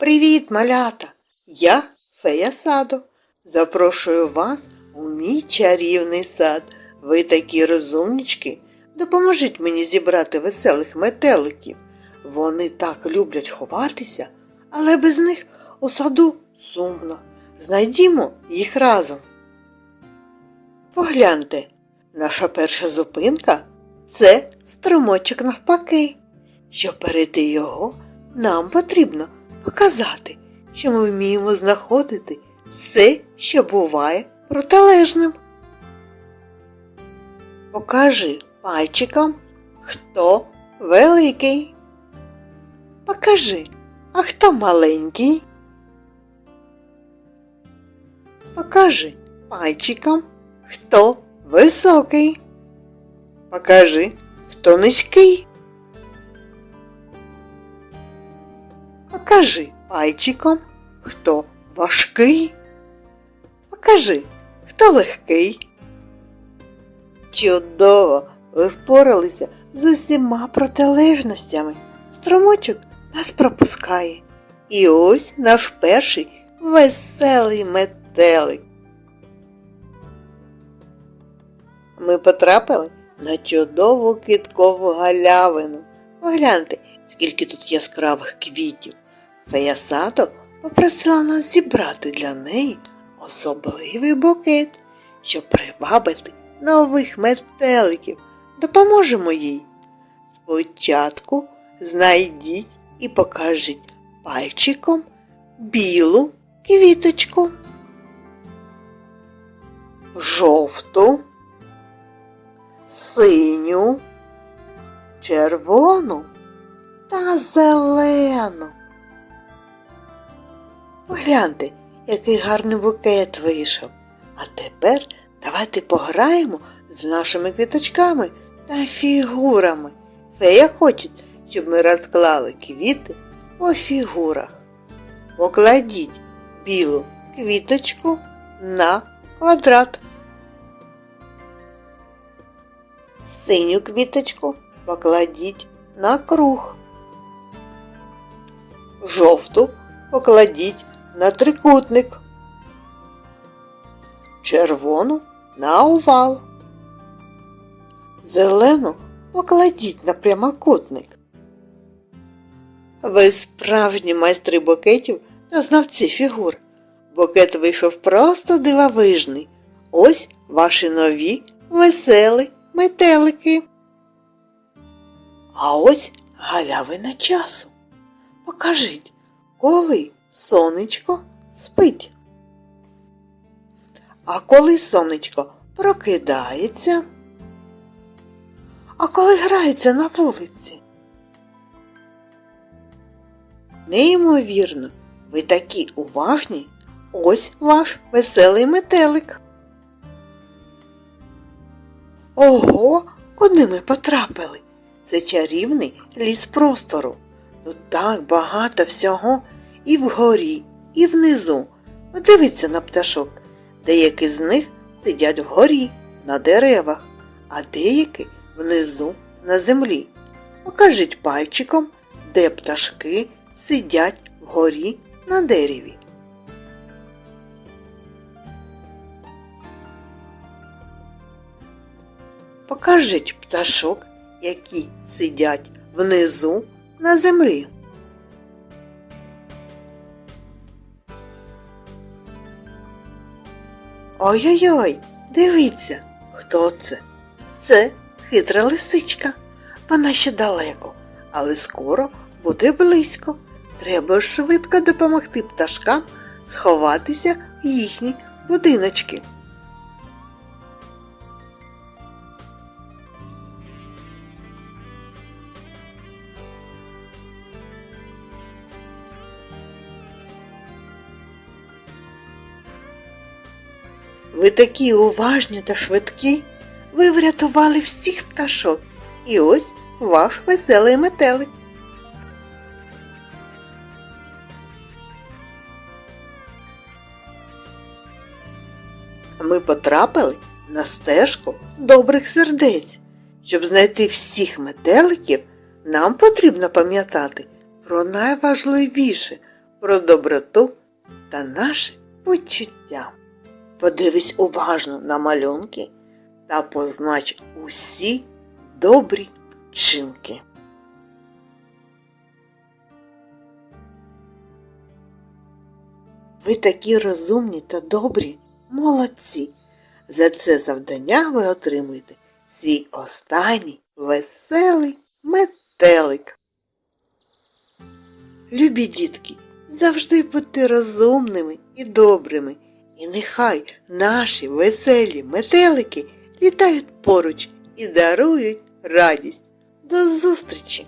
Привіт, малята! Я фея саду. Запрошую вас у мій чарівний сад. Ви такі розумнички. Допоможіть мені зібрати веселих метеликів. Вони так люблять ховатися, але без них у саду сумно. Знайдімо їх разом. Погляньте, наша перша зупинка це струмочок навпаки. Щоб перейти його, нам потрібно показати, що ми вміємо знаходити все, що буває протилежним. Покажи пальчиком, хто великий. Покажи, а хто маленький. Покажи пальчиком, хто високий. Покажи, хто низький. Покажи пальчиком, хто важкий. Покажи, хто легкий. Чудово! Ви впоралися з усіма протилежностями. Струмочок нас пропускає. І ось наш перший веселий метелик. Ми потрапили на чудову квіткову галявину. Погляньте, скільки тут яскравих квітів. Фея Сато попросила нас зібрати для неї особливий букет, щоб привабити нових метеликів. Допоможемо їй. Спочатку знайдіть і покажіть пальчиком білу квіточку, жовту, синю, червону та зелену. Погляньте, який гарний букет вийшов. А тепер давайте пограємо з нашими квіточками та фігурами. Фея хоче, щоб ми розклали квіти по фігурах. Покладіть білу квіточку на квадрат. Синю квіточку покладіть на круг. Жовту покладіть на трикутник. Червону на овал. Зелену покладіть на прямокутник. Ви справжні майстри букетів та знавці фігур. Букет вийшов просто дивовижний. Ось ваші нові веселі метелики. А ось галявина часу. Покажіть, коли сонечко спить. А коли сонечко прокидається, а коли грається на вулиці. Неймовірно, ви такі уважні. Ось ваш веселий метелик. Ого, куди ми потрапили? Це чарівний ліс простору. Тут так багато всього і вгорі, і внизу. Подивіться на пташок. Деякі з них сидять вгорі на деревах, а деякі внизу на землі. Покажіть пальчиком, де пташки сидять вгорі на дереві. Покажіть пташок, які сидять внизу на землі. Ой-ой-ой, дивіться, хто це? Це хитра лисичка. Вона ще далеко, але скоро буде близько. Треба швидко допомогти пташкам сховатися в їхні будиночки. Ви такі уважні та швидкі. Ви врятували всіх пташок. І ось ваш веселий метелик. Ми потрапили на стежку добрих сердець. Щоб знайти всіх метеликів, нам потрібно пам'ятати про найважливіше про доброту та наші почуття. Подивись уважно на малюнки та познач усі добрі вчинки. Ви такі розумні та добрі, молодці. За це завдання ви отримуєте свій останній веселий метелик. Любі дітки, завжди будьте розумними і добрими, і нехай наші веселі метелики літають поруч і дарують радість. До зустрічі!